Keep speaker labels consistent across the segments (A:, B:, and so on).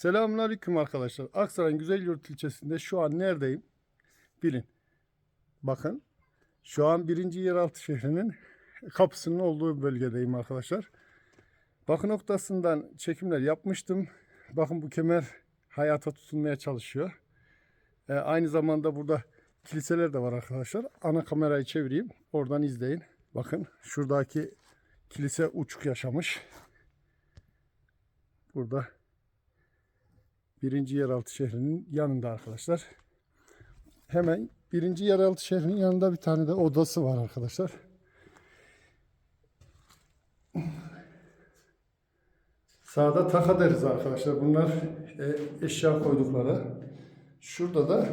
A: Selamünaleyküm arkadaşlar. Aksaray'ın Güzelyurt ilçesinde şu an neredeyim? Bilin. Bakın. Şu an birinci yeraltı şehrinin kapısının olduğu bölgedeyim arkadaşlar. Bakın noktasından çekimler yapmıştım. Bakın bu kemer hayata tutunmaya çalışıyor. Ee, aynı zamanda burada kiliseler de var arkadaşlar. Ana kamerayı çevireyim. Oradan izleyin. Bakın şuradaki kilise uçuk yaşamış. Burada birinci yeraltı şehrinin yanında arkadaşlar. Hemen birinci yeraltı şehrinin yanında bir tane de odası var arkadaşlar. Sağda taka deriz arkadaşlar. Bunlar e, eşya koydukları. Şurada da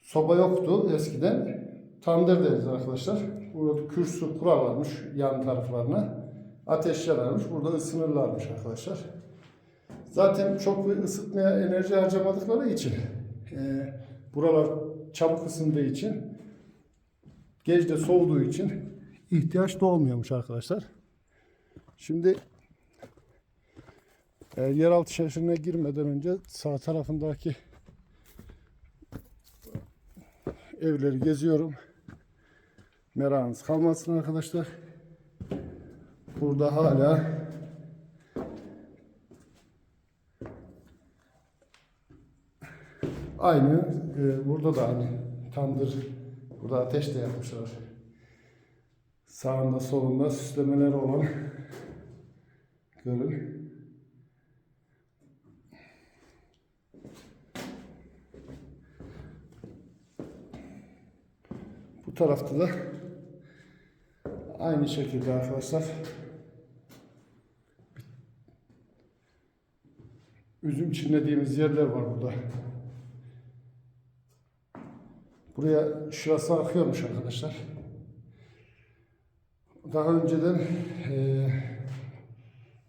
A: soba yoktu eskiden. Tandır deriz arkadaşlar. Burada kürsü kurarlarmış yan taraflarına. Ateş yanarmış. Burada ısınırlarmış arkadaşlar. Zaten çok bir ısıtmaya enerji harcamadıkları için e, buralar çabuk ısındığı için gece soğuduğu için ihtiyaç doğmuyormuş arkadaşlar. Şimdi e, yeraltı şehrine girmeden önce sağ tarafındaki evleri geziyorum. Merakınız kalmasın arkadaşlar. Burada hala aynı e, burada da aynı tandır burada ateş de yapmışlar. Sağında solunda süslemeleri olan görün. Bu tarafta da aynı şekilde arkadaşlar üzüm çinlediğimiz yerler var burada. Buraya şurası akıyormuş arkadaşlar. Daha önceden eee,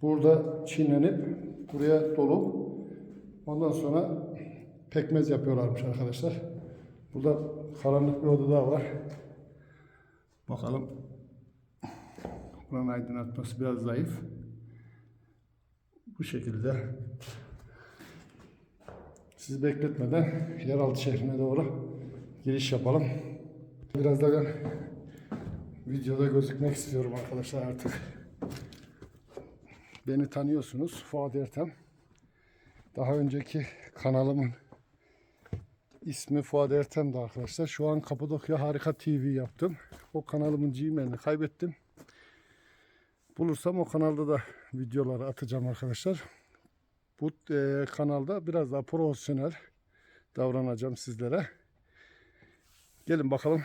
A: burada çiğnenip buraya dolup ondan sonra pekmez yapıyorlarmış arkadaşlar. Burada karanlık bir oda daha var. Bakalım. Buranın aydınlatması biraz zayıf. Bu şekilde. Sizi bekletmeden yeraltı şehrine doğru giriş yapalım. Biraz da ben videoda gözükmek istiyorum arkadaşlar artık. Beni tanıyorsunuz. Fuat Ertem. Daha önceki kanalımın ismi Fuat Ertem'di arkadaşlar. Şu an Kapadokya Harika TV yaptım. O kanalımın Gmail'ini kaybettim. Bulursam o kanalda da videoları atacağım arkadaşlar. Bu e, kanalda biraz daha profesyonel davranacağım sizlere. Gelin bakalım.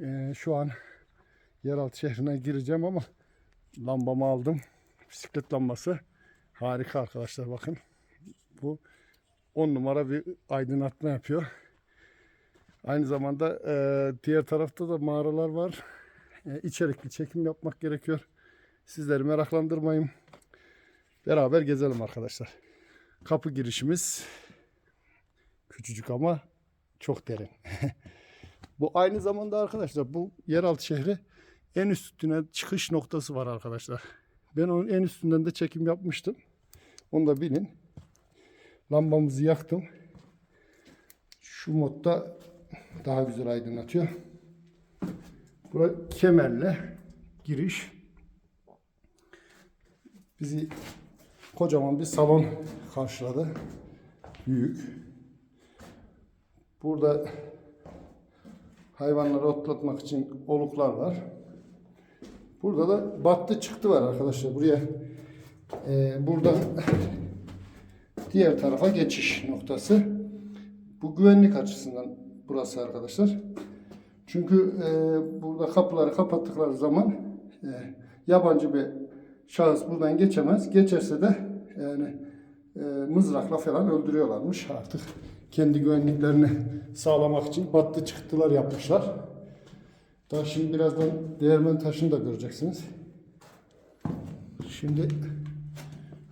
A: E, şu an yeraltı şehrine gireceğim ama lambamı aldım. Bisiklet lambası. Harika arkadaşlar bakın. Bu 10 numara bir aydınlatma yapıyor. Aynı zamanda e, diğer tarafta da mağaralar var. E, içerikli çekim yapmak gerekiyor. Sizleri meraklandırmayın. Beraber gezelim arkadaşlar. Kapı girişimiz küçücük ama çok derin. bu aynı zamanda arkadaşlar bu yeraltı şehri en üstüne çıkış noktası var arkadaşlar. Ben onun en üstünden de çekim yapmıştım. Onu da bilin. Lambamızı yaktım. Şu modda daha güzel aydınlatıyor. Bura kemerle giriş. Bizi kocaman bir salon karşıladı. Büyük. Burada hayvanları otlatmak için oluklar var. Burada da battı çıktı var arkadaşlar. Buraya e, burada diğer tarafa geçiş noktası. Bu güvenlik açısından burası arkadaşlar. Çünkü e, burada kapıları kapattıkları zaman e, yabancı bir şahıs buradan geçemez. Geçerse de yani e, mızrakla falan öldürüyorlarmış artık. Kendi güvenliklerini sağlamak için battı çıktılar yapmışlar. Daha şimdi birazdan değirmen taşını da göreceksiniz. Şimdi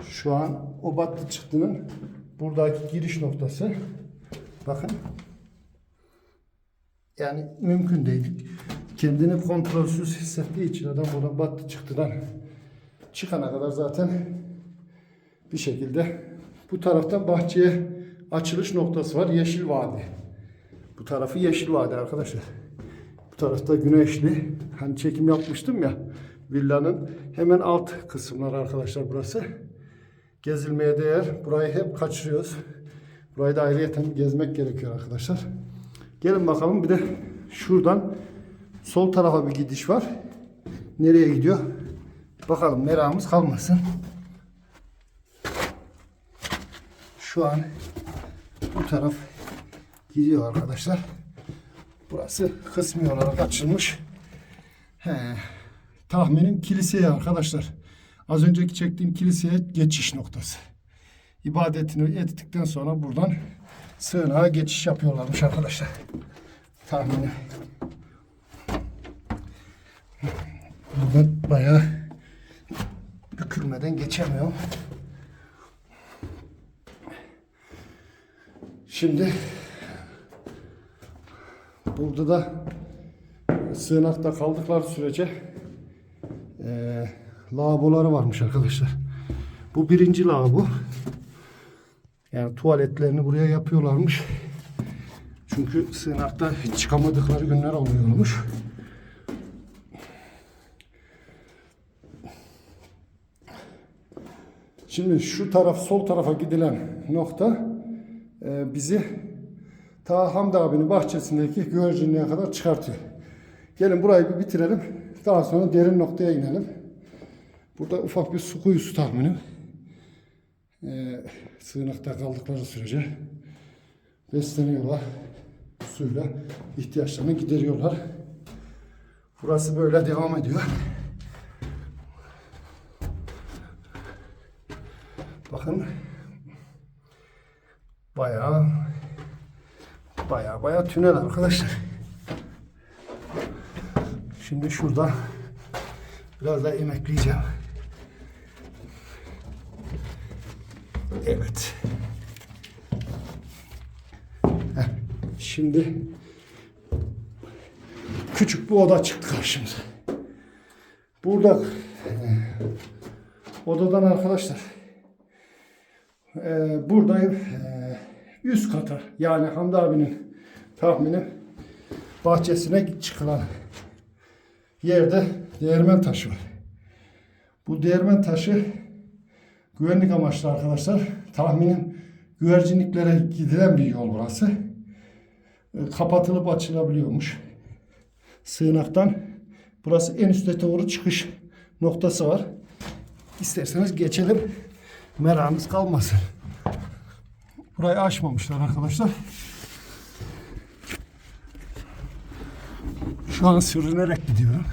A: şu an o battı çıktının buradaki giriş noktası. Bakın. Yani mümkün değil. Kendini kontrolsüz hissettiği için adam buradan battı çıktıdan çıkana kadar zaten bir şekilde bu tarafta bahçeye açılış noktası var. Yeşil Vadi. Bu tarafı Yeşil Vadi arkadaşlar. Bu tarafta güneşli. Hani çekim yapmıştım ya villanın hemen alt kısımları arkadaşlar burası. Gezilmeye değer. Burayı hep kaçırıyoruz. Burayı da ayrıyeten gezmek gerekiyor arkadaşlar. Gelin bakalım bir de şuradan sol tarafa bir gidiş var. Nereye gidiyor? Bakalım merakımız kalmasın. Şu an bu taraf gidiyor arkadaşlar. Burası kısmi olarak açılmış. He, tahminim kiliseye arkadaşlar. Az önceki çektiğim kiliseye geçiş noktası. İbadetini ettikten sonra buradan sığınağa geçiş yapıyorlarmış arkadaşlar. Tahminim. Buradan bayağı bükülmeden geçemiyorum. Şimdi burada da sığınakta kaldıkları sürece eee lavaboları varmış arkadaşlar. Bu birinci lavabo. Yani tuvaletlerini buraya yapıyorlarmış. Çünkü sığınakta hiç çıkamadıkları günler oluyormuş. Şimdi şu taraf sol tarafa gidilen nokta e, bizi ta Hamdi abinin bahçesindeki güvercinliğe kadar çıkartıyor. Gelin burayı bir bitirelim. Daha sonra derin noktaya inelim. Burada ufak bir su kuyusu tahminim. E, sığınakta kaldıkları sürece besleniyorlar. Suyla ihtiyaçlarını gideriyorlar. Burası böyle devam ediyor. Bakın bayağı bayağı bayağı tünel arkadaşlar. Şimdi şurada biraz da emekleyeceğim. Evet. Şimdi küçük bir oda çıktı karşımıza. Burada e, odadan arkadaşlar ee, burada e, üst kata yani Hamdi abinin tahmini bahçesine çıkılan yerde değirmen taşı var. Bu değirmen taşı güvenlik amaçlı arkadaşlar. Tahminim güvercinliklere gidilen bir yol burası. E, kapatılıp açılabiliyormuş. Sığınaktan burası en üste doğru çıkış noktası var. İsterseniz geçelim merakınız kalmasın. Burayı açmamışlar arkadaşlar. Şu an sürünerek gidiyorum.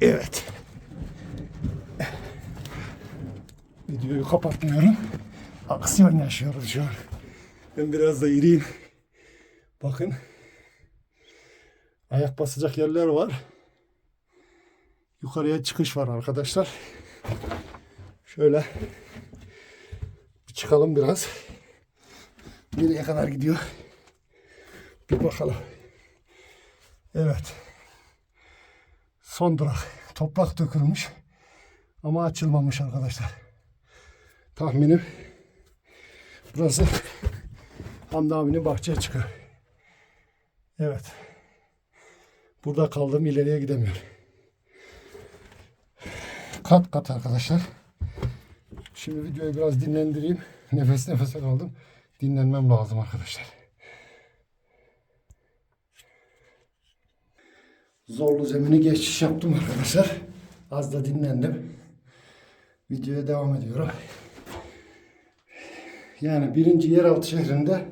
A: Evet. Videoyu kapatmıyorum. Aksiyon yaşıyoruz şu an. Ben biraz da iriyim. Bakın. Ayak basacak yerler var. Yukarıya çıkış var arkadaşlar. Şöyle çıkalım biraz. Nereye kadar gidiyor? Bir bakalım. Evet. Son durak. Toprak dökülmüş. Ama açılmamış arkadaşlar. Tahminim burası Hamdi abinin bahçeye çıkıyor. Evet. Burada kaldım ileriye gidemiyorum. Kat kat arkadaşlar. Şimdi videoyu biraz dinlendireyim. Nefes nefese kaldım. Dinlenmem lazım arkadaşlar. Zorlu zemini geçiş yaptım arkadaşlar. Az da dinlendim. Videoya devam ediyorum. Yani birinci yeraltı şehrinde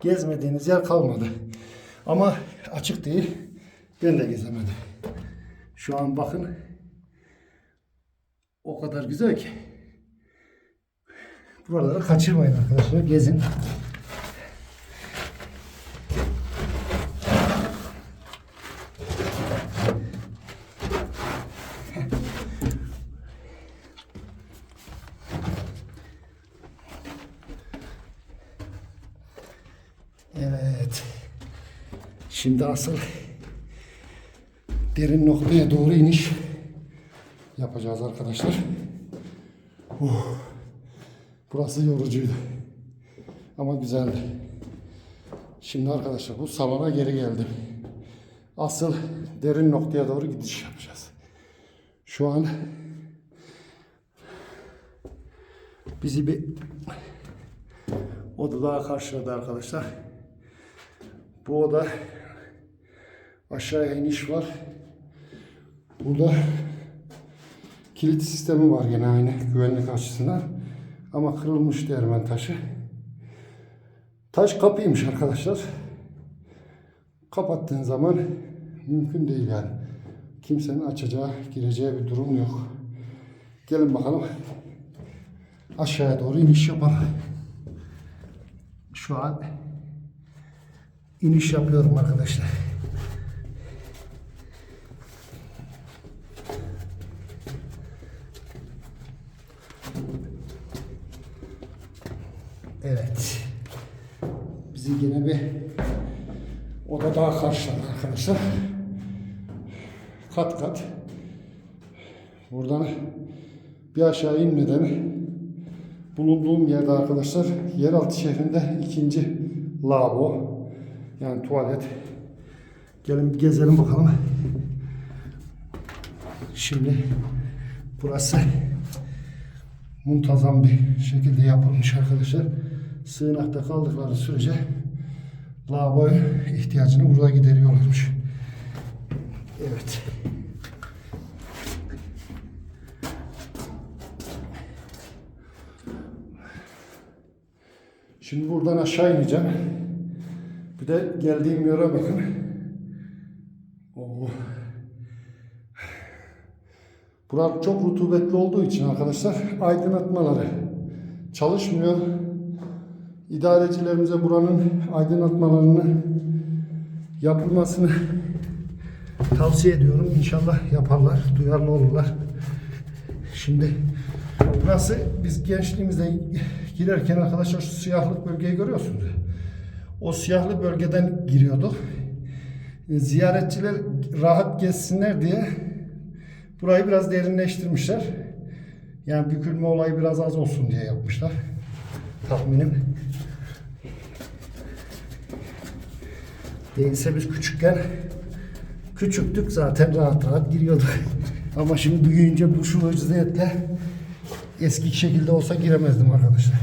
A: gezmediğiniz yer kalmadı. Ama açık değil. Ben de gezemedim. Şu an bakın o kadar güzel ki. Buraları kaçırmayın arkadaşlar. Gezin. Evet. Şimdi asıl derin noktaya doğru iniş yapacağız arkadaşlar. Uh, burası yorucuydu. Ama güzeldi. Şimdi arkadaşlar bu salona geri geldim. Asıl derin noktaya doğru gidiş yapacağız. Şu an bizi bir oda karşıladı arkadaşlar. Bu oda aşağıya iniş var. Burada kilit sistemi var gene aynı güvenlik açısından. Ama kırılmış dermen taşı. Taş kapıymış arkadaşlar. Kapattığın zaman mümkün değil yani. Kimsenin açacağı, gireceği bir durum yok. Gelin bakalım. Aşağıya doğru iniş yapalım. Şu an iniş yapıyorum arkadaşlar. Evet. Bizi yine bir oda daha karşıladı arkadaşlar. Kat kat. Buradan bir aşağı inmeden bulunduğum yerde arkadaşlar yeraltı şehrinde ikinci lavabo yani tuvalet. Gelin bir gezelim bakalım. Şimdi burası muntazam bir şekilde yapılmış arkadaşlar. Sığınakta kaldıkları sürece lavabo ihtiyacını burada gideriyorlarmış. Evet. Şimdi buradan aşağı ineceğim. Bir de geldiğim yere bakın. Oo. Burak çok rutubetli olduğu için arkadaşlar aydınlatmaları çalışmıyor. İdarecilerimize buranın aydınlatmalarını yapılmasını tavsiye ediyorum. İnşallah yaparlar, duyarlı olurlar. Şimdi burası biz gençliğimizde girerken arkadaşlar şu siyahlık bölgeyi görüyorsunuz. O siyahlı bölgeden giriyorduk. E, Ziyaretçiler rahat gezsinler diye burayı biraz derinleştirmişler. Yani bükülme olayı biraz az olsun diye yapmışlar. Tahminim. Değilse biz küçükken küçüktük zaten rahat rahat giriyorduk. Ama şimdi büyüyünce bu şu veciziyetle eski şekilde olsa giremezdim arkadaşlar.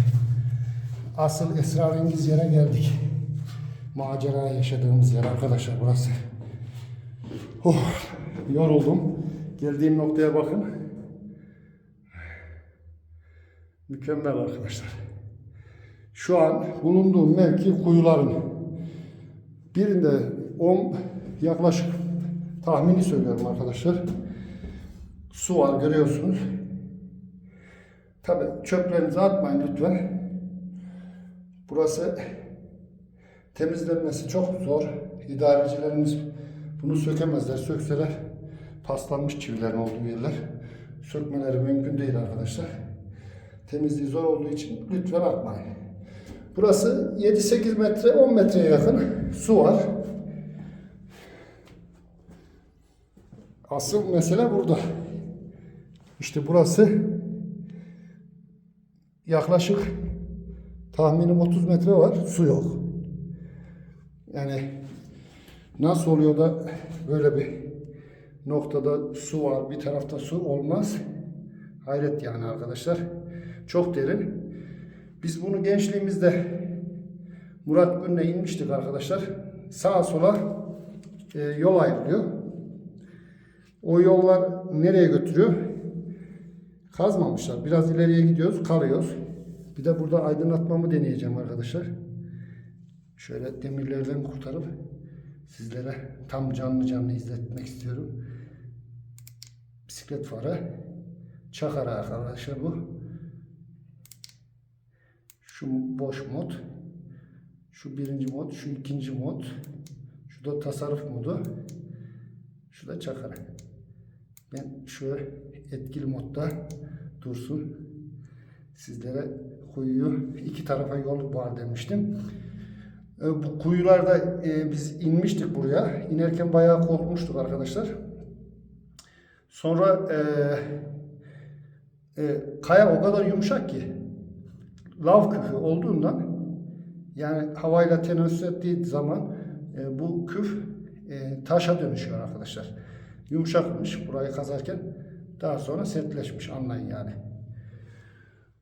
A: Asıl esrarengiz yere geldik. Macera yaşadığımız yer arkadaşlar burası. Oh, yoruldum. Geldiğim noktaya bakın. Mükemmel arkadaşlar. Şu an bulunduğum mevki kuyuların. Birinde 10 yaklaşık tahmini söylüyorum arkadaşlar. Su var görüyorsunuz. Tabi çöplerinizi atmayın lütfen. Burası temizlenmesi çok zor. İdarecilerimiz bunu sökemezler. Sökseler paslanmış çivilerin olduğu yerler. Sökmeleri mümkün değil arkadaşlar. Temizliği zor olduğu için lütfen atmayın. Burası 7-8 metre 10 metreye yakın su var. Asıl mesele burada. İşte burası yaklaşık tahminim 30 metre var. Su yok. Yani nasıl oluyor da böyle bir noktada su var, bir tarafta su olmaz. Hayret yani arkadaşlar. Çok derin. Biz bunu gençliğimizde Murat Gün'le inmiştik arkadaşlar. Sağa sola e, yol ayrılıyor. O yollar nereye götürüyor? Kazmamışlar. Biraz ileriye gidiyoruz, kalıyoruz. Bir de burada aydınlatmamı deneyeceğim arkadaşlar. Şöyle demirlerden kurtarıp sizlere tam canlı canlı izletmek istiyorum. Bisiklet farı. Çakara arkadaşlar bu. Şu boş mod. Şu birinci mod. Şu ikinci mod. Şu da tasarruf modu. Şu da çakara. Ben şu etkili modda dursun. Sizlere kuyuyu iki tarafa yol var demiştim. E, bu kuyularda e, biz inmiştik buraya. İnerken bayağı korkmuştuk arkadaşlar. Sonra e, e, kaya o kadar yumuşak ki lav küfü olduğundan yani havayla teneffüs ettiği zaman e, bu küf e, taşa dönüşüyor arkadaşlar. Yumuşakmış burayı kazarken daha sonra sertleşmiş anlayın yani.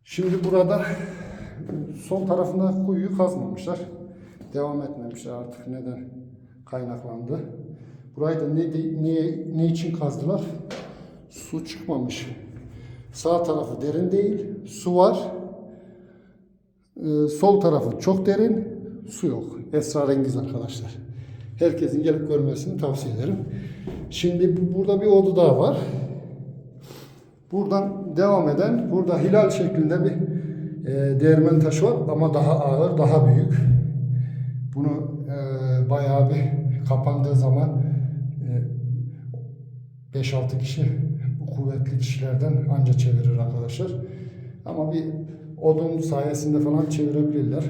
A: Şimdi burada sol tarafında kuyuyu kazmamışlar. Devam etmemişler artık neden kaynaklandı. Burayı da ne, niye, ne için kazdılar? Su çıkmamış. Sağ tarafı derin değil, su var. Ee, sol tarafı çok derin, su yok. Esrarengiz arkadaşlar. Herkesin gelip görmesini tavsiye ederim. Şimdi bu- burada bir oda daha var. Buradan devam eden, burada hilal şeklinde bir e, değirmen taşı var ama daha ağır, daha büyük. Bunu e, bayağı bir kapandığı zaman e, 5-6 kişi bu kuvvetli kişilerden anca çevirir arkadaşlar. Ama bir odun sayesinde falan çevirebilirler.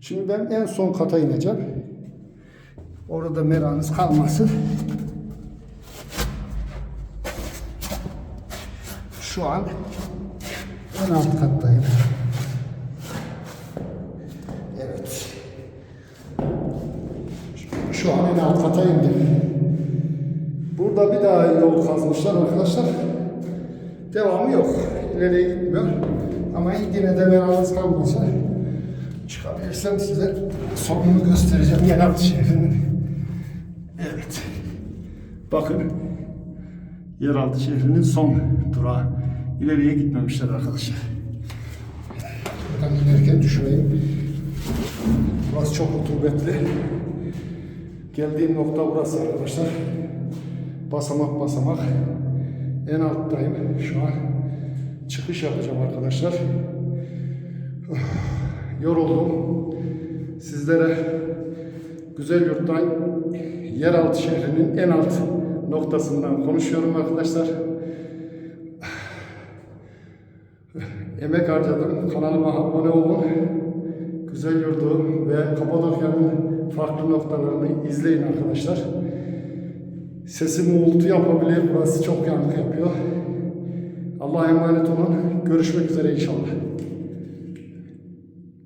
A: Şimdi ben en son kata ineceğim. Orada meranız kalmasın. Şu an en alt kattayım. Evet. Şu an en alt kata indim. Burada bir daha yol kazmışlar arkadaşlar. Devamı yok. İleriye gitmiyor. Ama yine de meranız kalmasa çıkabilirsem size sonunu göstereceğim yeraltı şehrinin. Evet. Bakın yeraltı şehrinin son durağı. İleriye gitmemişler arkadaşlar. Buradan inerken düşmeyeyim. Burası çok rutubetli. Geldiğim nokta burası arkadaşlar. Basamak basamak. En alttayım şu an. Çıkış yapacağım arkadaşlar. Yoruldum. Sizlere güzel yurttan yeraltı şehrinin en alt noktasından konuşuyorum arkadaşlar. Emek harcadım. Kanalıma abone olun. Güzel yurdu ve Kapadokya'nın farklı noktalarını izleyin arkadaşlar. Sesim uğultu yapabilir. Burası çok yankı yapıyor. Allah'a emanet olun. Görüşmek üzere inşallah.